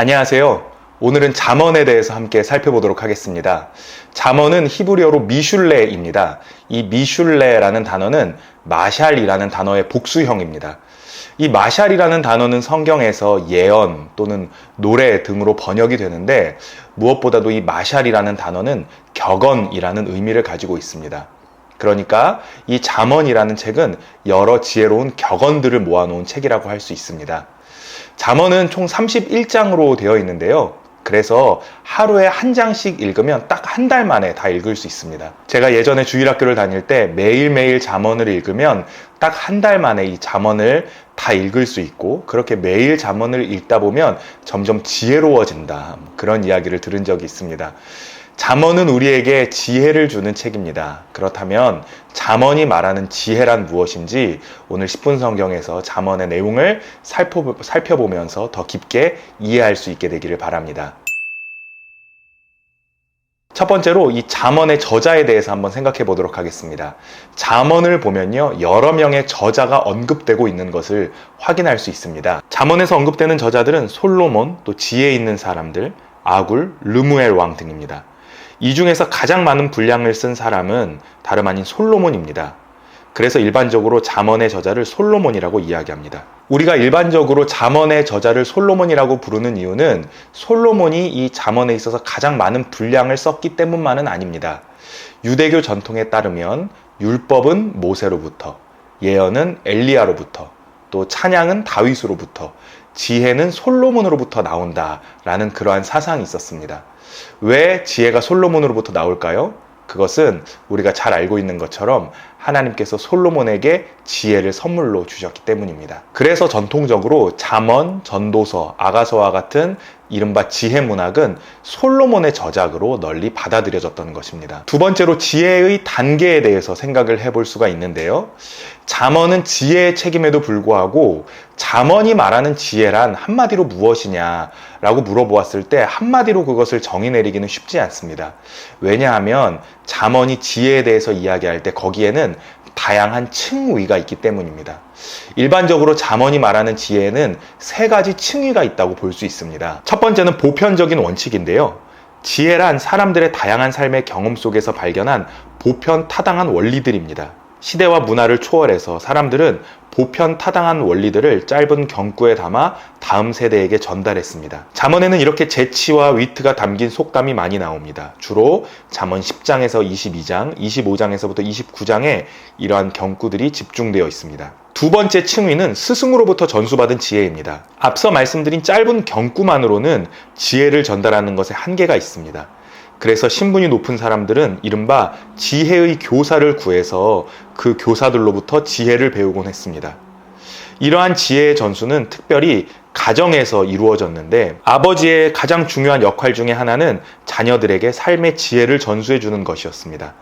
안녕하세요. 오늘은 잠언에 대해서 함께 살펴보도록 하겠습니다. 잠언은 히브리어로 미슐레입니다. 이 미슐레라는 단어는 마샬이라는 단어의 복수형입니다. 이 마샬이라는 단어는 성경에서 예언 또는 노래 등으로 번역이 되는데 무엇보다도 이 마샬이라는 단어는 격언이라는 의미를 가지고 있습니다. 그러니까 이 잠언이라는 책은 여러 지혜로운 격언들을 모아놓은 책이라고 할 수 있습니다. 잠언은 총 31장으로 되어 있는데요. 그래서 하루에 한 장씩 읽으면 딱 한 달 만에 다 읽을 수 있습니다. 제가 예전에 주일학교를 다닐 때 매일매일 잠언을 읽으면 딱 한 달 만에 이 잠언을 다 읽을 수 있고 그렇게 매일 잠언을 읽다 보면 점점 지혜로워진다. 그런 이야기를 들은 적이 있습니다. 잠언은 우리에게 지혜를 주는 책입니다. 그렇다면 잠언이 말하는 지혜란 무엇인지 오늘 10분 성경에서 잠언의 내용을 살펴보면서 더 깊게 이해할 수 있게 되기를 바랍니다. 첫 번째로 이 잠언의 저자에 대해서 한번 생각해 보도록 하겠습니다. 잠언을 보면요, 여러 명의 저자가 언급되고 있는 것을 확인할 수 있습니다. 잠언에서 언급되는 저자들은 솔로몬, 또 지혜 있는 사람들, 아굴, 르무엘 왕 등입니다. 이 중에서 가장 많은 분량을 쓴 사람은 다름 아닌 솔로몬입니다. 그래서 일반적으로 잠언의 저자를 솔로몬이라고 이야기합니다. 우리가 일반적으로 잠언의 저자를 솔로몬이라고 부르는 이유는 솔로몬이 이 잠언에 있어서 가장 많은 분량을 썼기 때문만은 아닙니다. 유대교 전통에 따르면 율법은 모세로부터, 예언은 엘리야로부터, 또 찬양은 다윗으로부터, 지혜는 솔로몬으로부터 나온다라는 그러한 사상이 있었습니다. 왜 지혜가 솔로몬으로부터 나올까요? 그것은 우리가 잘 알고 있는 것처럼 하나님께서 솔로몬에게 지혜를 선물로 주셨기 때문입니다. 그래서 전통적으로 잠언, 전도서, 아가서와 같은 이른바 지혜 문학은 솔로몬의 저작으로 널리 받아들여졌던 것입니다. 두 번째로 지혜의 단계에 대해서 생각을 해볼 수가 있는데요. 잠언은 지혜의 책임에도 불구하고 잠언이 말하는 지혜란 한마디로 무엇이냐라고 물어보았을 때 한마디로 그것을 정의 내리기는 쉽지 않습니다. 왜냐하면 잠언이 지혜에 대해서 이야기할 때 거기에는 다양한 층위가 있기 때문입니다. 일반적으로 잠언이 말하는 지혜에는 세 가지 층위가 있다고 볼 수 있습니다. 첫 번째는 보편적인 원칙인데요. 지혜란 사람들의 다양한 삶의 경험 속에서 발견한 보편 타당한 원리들입니다. 시대와 문화를 초월해서 사람들은 보편 타당한 원리들을 짧은 경구에 담아 다음 세대에게 전달했습니다. 잠언에는 이렇게 재치와 위트가 담긴 속담이 많이 나옵니다. 주로 잠언 10장에서 22장, 25장에서부터 29장에 이러한 경구들이 집중되어 있습니다. 두 번째 층위는 스승으로부터 전수받은 지혜입니다. 앞서 말씀드린 짧은 경구만으로는 지혜를 전달하는 것에 한계가 있습니다. 그래서 신분이 높은 사람들은 이른바 지혜의 교사를 구해서 그 교사들로부터 지혜를 배우곤 했습니다. 이러한 지혜의 전수는 특별히 가정에서 이루어졌는데 아버지의 가장 중요한 역할 중의 하나는 자녀들에게 삶의 지혜를 전수해 주는 것이었습니다.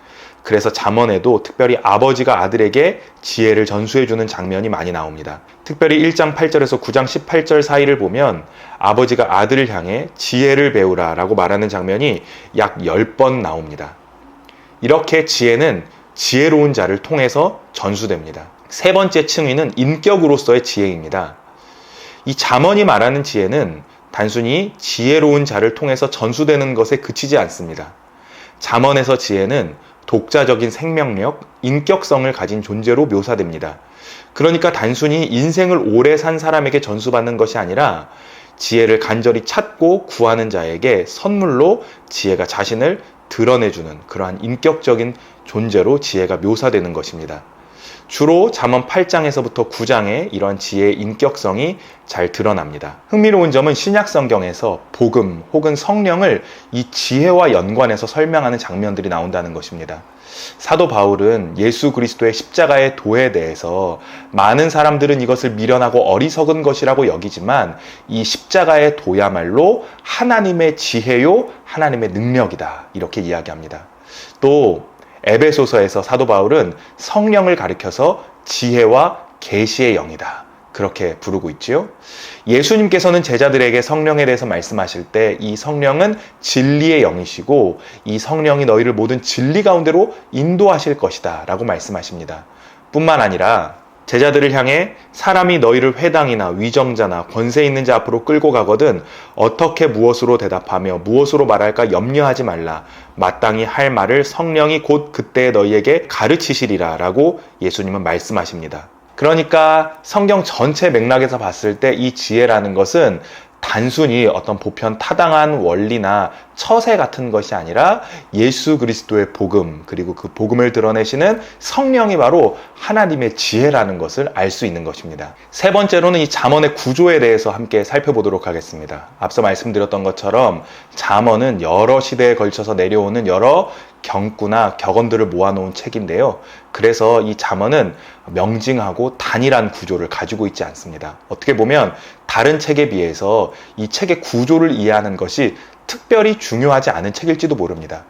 그래서 잠언에도 특별히 아버지가 아들에게 지혜를 전수해주는 장면이 많이 나옵니다. 특별히 1장 8절에서 9장 18절 사이를 보면 아버지가 아들을 향해 지혜를 배우라 라고 말하는 장면이 약 10번 나옵니다. 이렇게 지혜는 지혜로운 자를 통해서 전수됩니다. 세 번째 층위는 인격으로서의 지혜입니다. 이 잠언이 말하는 지혜는 단순히 지혜로운 자를 통해서 전수되는 것에 그치지 않습니다. 잠언에서 지혜는 독자적인 생명력, 인격성을 가진 존재로 묘사됩니다. 그러니까 단순히 인생을 오래 산 사람에게 전수받는 것이 아니라 지혜를 간절히 찾고 구하는 자에게 선물로 지혜가 자신을 드러내주는 그러한 인격적인 존재로 지혜가 묘사되는 것입니다. 주로 잠언 8장에서부터 9장에 이런 지혜의 인격성이 잘 드러납니다. 흥미로운 점은 신약 성경에서 복음 혹은 성령을 이 지혜와 연관해서 설명하는 장면들이 나온다는 것입니다. 사도 바울은 예수 그리스도의 십자가의 도에 대해서 많은 사람들은 이것을 미련하고 어리석은 것이라고 여기지만 이 십자가의 도야말로 하나님의 지혜요, 하나님의 능력이다. 이렇게 이야기합니다. 또 에베소서에서 사도 바울은 성령을 가리켜서 지혜와 계시의 영이다. 그렇게 부르고 있지요. 예수님께서는 제자들에게 성령에 대해서 말씀하실 때 이 성령은 진리의 영이시고 이 성령이 너희를 모든 진리 가운데로 인도하실 것이다 라고 말씀하십니다. 뿐만 아니라 제자들을 향해 사람이 너희를 회당이나 위정자나 권세 있는 자 앞으로 끌고 가거든 어떻게 무엇으로 대답하며 무엇으로 말할까 염려하지 말라. 마땅히 할 말을 성령이 곧 그때 너희에게 가르치시리라 라고 예수님은 말씀하십니다. 그러니까 성경 전체 맥락에서 봤을 때 이 지혜라는 것은 단순히 어떤 보편 타당한 원리나 처세 같은 것이 아니라 예수 그리스도의 복음, 그리고 그 복음을 드러내시는 성령이 바로 하나님의 지혜라는 것을 알 수 있는 것입니다. 세 번째로는 이 잠언의 구조에 대해서 함께 살펴보도록 하겠습니다. 앞서 말씀드렸던 것처럼 잠언은 여러 시대에 걸쳐서 내려오는 여러 경구나 격언들을 모아놓은 책인데요. 그래서 이 잠언은 명징하고 단일한 구조를 가지고 있지 않습니다. 어떻게 보면 다른 책에 비해서 이 책의 구조를 이해하는 것이 특별히 중요하지 않은 책일지도 모릅니다.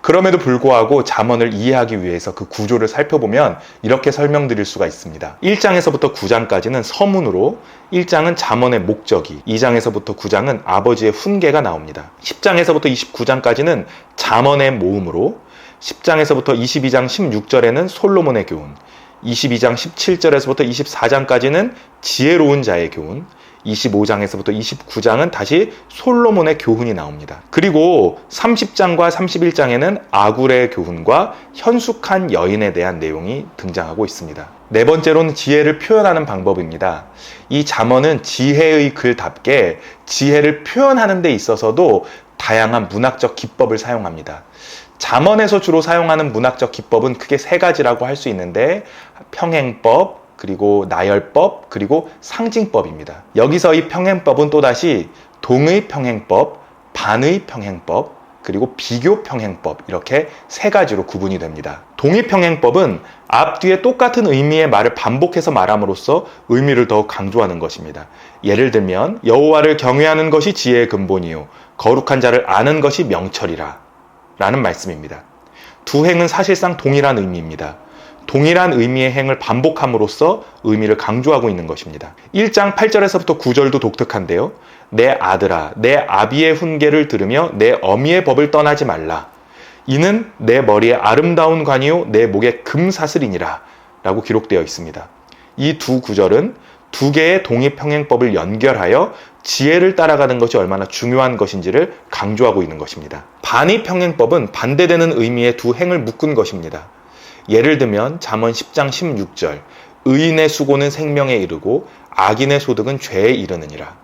그럼에도 불구하고 잠언을 이해하기 위해서 그 구조를 살펴보면 이렇게 설명드릴 수가 있습니다. 1장에서부터 9장까지는 서문으로 1장은 잠언의 목적이, 2장에서부터 9장은 아버지의 훈계가 나옵니다. 10장에서부터 29장까지는 잠언의 모음으로, 10장에서부터 22장 16절에는 솔로몬의 교훈, 22장 17절에서부터 24장까지는 지혜로운 자의 교훈, 25장에서부터 29장은 다시 솔로몬의 교훈이 나옵니다. 그리고 30장과 31장에는 아굴의 교훈과 현숙한 여인에 대한 내용이 등장하고 있습니다. 네 번째로는 지혜를 표현하는 방법입니다. 이 잠언은 지혜의 글답게 지혜를 표현하는 데 있어서도 다양한 문학적 기법을 사용합니다. 잠언에서 주로 사용하는 문학적 기법은 크게 세 가지라고 할 수 있는데 평행법, 그리고 나열법, 그리고 상징법입니다. 여기서 이 평행법은 또다시 동의 평행법, 반의 평행법, 그리고 비교 평행법 이렇게 세 가지로 구분이 됩니다. 동의 평행법은 앞뒤에 똑같은 의미의 말을 반복해서 말함으로써 의미를 더욱 강조하는 것입니다. 예를 들면 여호와를 경외하는 것이 지혜의 근본이요 거룩한 자를 아는 것이 명철이라 라는 말씀입니다. 두 행은 사실상 동일한 의미입니다. 동일한 의미의 행을 반복함으로써 의미를 강조하고 있는 것입니다. 1장 8절에서부터 9절도 독특한데요. 내 아들아, 내 아비의 훈계를 들으며 내 어미의 법을 떠나지 말라. 이는 내 머리에 아름다운 관이요, 내 목에 금사슬이니라. 라고 기록되어 있습니다. 이 두 구절은 두 개의 동의평행법을 연결하여 지혜를 따라가는 것이 얼마나 중요한 것인지를 강조하고 있는 것입니다. 반의평행법은 반대되는 의미의 두 행을 묶은 것입니다. 예를 들면 잠언 10장 16절 의인의 수고는 생명에 이르고 악인의 소득은 죄에 이르느니라.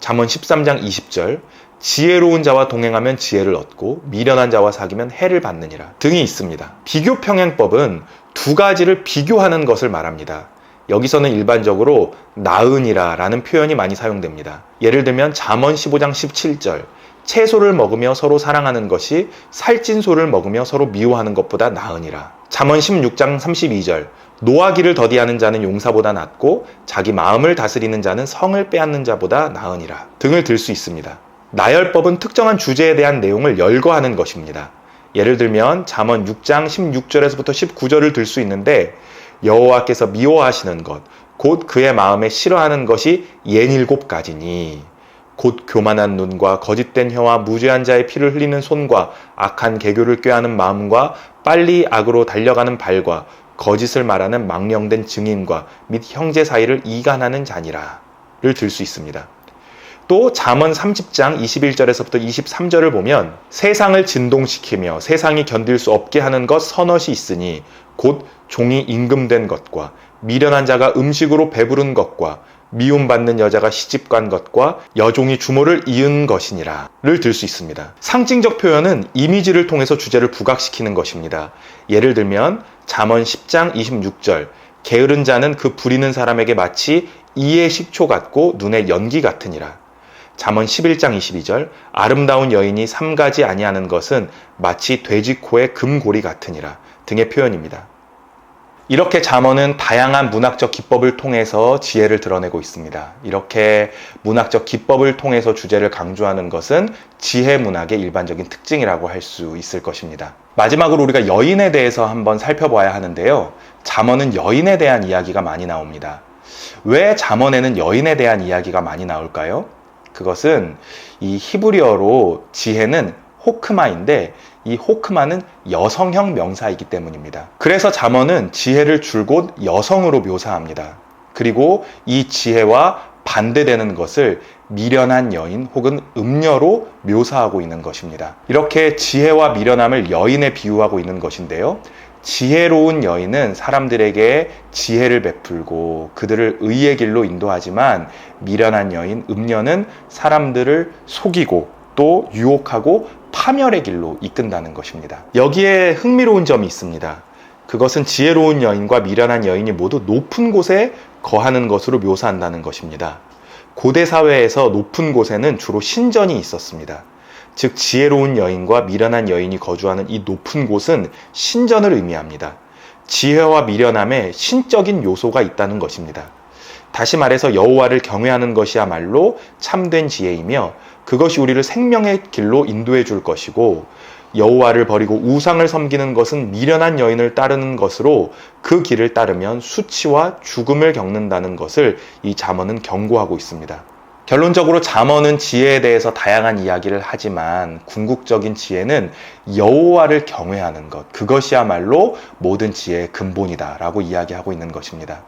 잠언 13장 20절 지혜로운 자와 동행하면 지혜를 얻고 미련한 자와 사귀면 해를 받느니라 등이 있습니다. 비교 평행법은 두 가지를 비교하는 것을 말합니다. 여기서는 일반적으로 나은이라 라는 표현이 많이 사용됩니다. 예를 들면 잠언 15장 17절 채소를 먹으며 서로 사랑하는 것이 살찐 소를 먹으며 서로 미워하는 것보다 나으니라. 잠언 16장 32절 노하기를 더디하는 자는 용사보다 낫고 자기 마음을 다스리는 자는 성을 빼앗는 자보다 나으니라 등을 들 수 있습니다. 나열법은 특정한 주제에 대한 내용을 열거하는 것입니다. 예를 들면 잠언 6장 16절에서부터 19절을 들 수 있는데 여호와께서 미워하시는 것, 곧 그의 마음에 싫어하는 것이 옌일곱 가지니 곧 교만한 눈과 거짓된 혀와 무죄한 자의 피를 흘리는 손과 악한 개교를 꾀하는 마음과 빨리 악으로 달려가는 발과 거짓을 말하는 망령된 증인과 및 형제 사이를 이간하는 자니라를 들 수 있습니다. 또 잠언 30장 21절에서부터 23절을 보면 세상을 진동시키며 세상이 견딜 수 없게 하는 것 서넛이 있으니 곧 종이 임금된 것과 미련한 자가 음식으로 배부른 것과 미움받는 여자가 시집간 것과 여종이 주모를 이은 것이니라를 들 수 있습니다. 상징적 표현은 이미지를 통해서 주제를 부각시키는 것입니다. 예를 들면 잠언 10장 26절 게으른 자는 그 부리는 사람에게 마치 이의 식초 같고 눈의 연기 같으니라. 잠언 11장 22절 아름다운 여인이 삼가지 아니하는 것은 마치 돼지 코의 금고리 같으니라 등의 표현입니다. 이렇게 잠언은 다양한 문학적 기법을 통해서 지혜를 드러내고 있습니다. 이렇게 문학적 기법을 통해서 주제를 강조하는 것은 지혜 문학의 일반적인 특징이라고 할 수 있을 것입니다. 마지막으로 우리가 여인에 대해서 한번 살펴봐야 하는데요. 잠언은 여인에 대한 이야기가 많이 나옵니다. 왜 잠언에는 여인에 대한 이야기가 많이 나올까요? 그것은 이 히브리어로 지혜는 호크마인데 이 호크마는 여성형 명사이기 때문입니다. 그래서 잠언은 지혜를 줄곧 여성으로 묘사합니다. 그리고 이 지혜와 반대되는 것을 미련한 여인 혹은 음녀로 묘사하고 있는 것입니다. 이렇게 지혜와 미련함을 여인에 비유하고 있는 것인데요. 지혜로운 여인은 사람들에게 지혜를 베풀고 그들을 의의 길로 인도하지만 미련한 여인, 음녀는 사람들을 속이고 또 유혹하고 파멸의 길로 이끈다는 것입니다. 여기에 흥미로운 점이 있습니다. 그것은 지혜로운 여인과 미련한 여인이 모두 높은 곳에 거하는 것으로 묘사한다는 것입니다. 고대 사회에서 높은 곳에는 주로 신전이 있었습니다. 즉 지혜로운 여인과 미련한 여인이 거주하는 이 높은 곳은 신전을 의미합니다. 지혜와 미련함에 신적인 요소가 있다는 것입니다. 다시 말해서 여호와를 경외하는 것이야말로 참된 지혜이며 그것이 우리를 생명의 길로 인도해 줄 것이고 여호와를 버리고 우상을 섬기는 것은 미련한 여인을 따르는 것으로 그 길을 따르면 수치와 죽음을 겪는다는 것을 이 잠언은 경고하고 있습니다. 결론적으로 잠언은 지혜에 대해서 다양한 이야기를 하지만 궁극적인 지혜는 여호와를 경외하는 것 그것이야말로 모든 지혜의 근본이다라고 이야기하고 있는 것입니다.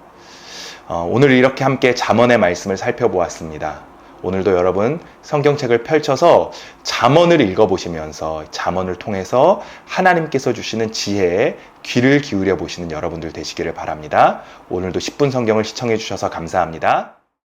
어, 오늘 이렇게 함께 잠언의 말씀을 살펴보았습니다. 오늘도 여러분 성경책을 펼쳐서 잠언을 읽어보시면서 잠언을 통해서 하나님께서 주시는 지혜에 귀를 기울여 보시는 여러분들 되시기를 바랍니다. 오늘도 10분 성경을 시청해 주셔서 감사합니다.